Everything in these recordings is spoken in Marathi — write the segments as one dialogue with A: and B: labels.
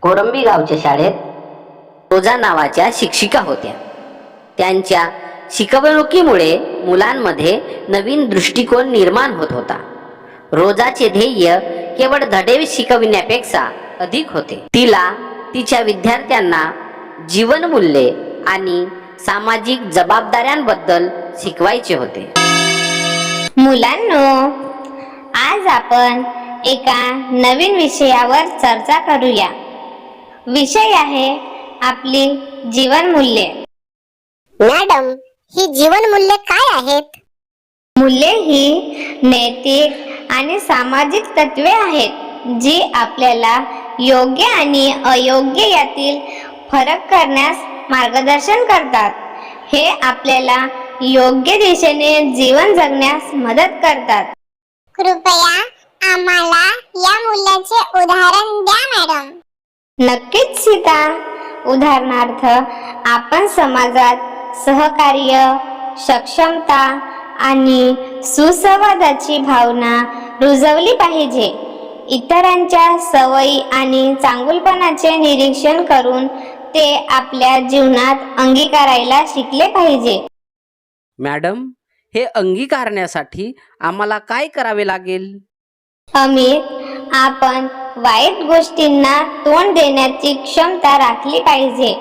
A: कोरंबी गावच्या शाळेत रोजा नावाच्या शिक्षिका होत्या. त्यांच्या शिकवणुकीमुळे मुलांमध्ये नवीन दृष्टिकोन निर्माण होत होता. रोजाचे ध्येय केवळ धडे शिकविण्यापेक्षा अधिक होते. तिला तिच्या विद्यार्थ्यांना जीवनमूल्ये आणि सामाजिक जबाबदाऱ्यांबद्दल शिकवायचे होते.
B: मुलांनो आज आपण एका नवीन विषयावर चर्चा करूया. विषय आहे आपली जीवनमूल्ये.
C: मॅडम ही जीवनमूल्य काय आहेत?
B: मूल्ये ही नैतिक आणि सामाजिक तत्वे आहेत जी आपल्याला योग्य आणि अयोग्य यातील फरक करण्यास मार्गदर्शन करतात. हे आपल्याला योग्य दिशेने जीवन जगण्यास मदत करतात.
C: कृपया आम्हाला या मूल्याचे उदाहरण द्या मॅडम.
B: नक्कीच सीता. उदाहरणार्थ आपण समाजात सहकार्य सक्षमता आणि सुसंवादाची भावना रुजवली पाहिजे. इतरांच्या सवयी आणि चांगुलपणाचे निरीक्षण करून ते आपल्या जीवनात अंगीकारायला शिकले पाहिजे.
D: मॅडम हे अंगीकारण्यासाठी आम्हाला काय करावे लागेल?
B: अमित आपण वाईट गोष्टींना तोंड देण्याची क्षमता राखली पाहिजे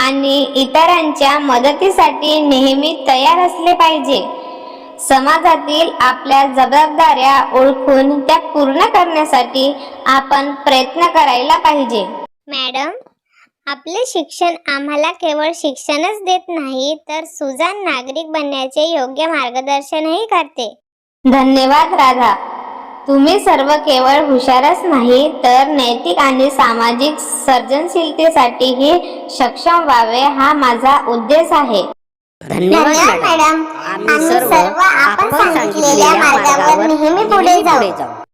B: आणि इतरांच्या मदतीसाठी नेहमी तयार असले पाहिजे. समाजातील आपल्या जबाबदाऱ्या ओळखून त्या पूर्ण करण्यासाठी आपण प्रयत्न करायला पाहिजे.
E: मॅडम आपले शिक्षण आम्हाला केवळ शिक्षणच देत नाही तर सुजाण नागरिक बनण्याचे योग्य मार्गदर्शनही करते.
B: धन्यवाद राधा. तुम्ही सर्व केवळ हुशारच नाही तर नैतिक आणि सामाजिक सर्जनशीलतेसाठीही सक्षम व्हावे हा माझा उद्देश आहे.
A: धन्यवाद
C: मॅडम.
A: आम्ही सर्व आपण सांगितलेल्या मार्गावर नेहमी पुढे जाऊ.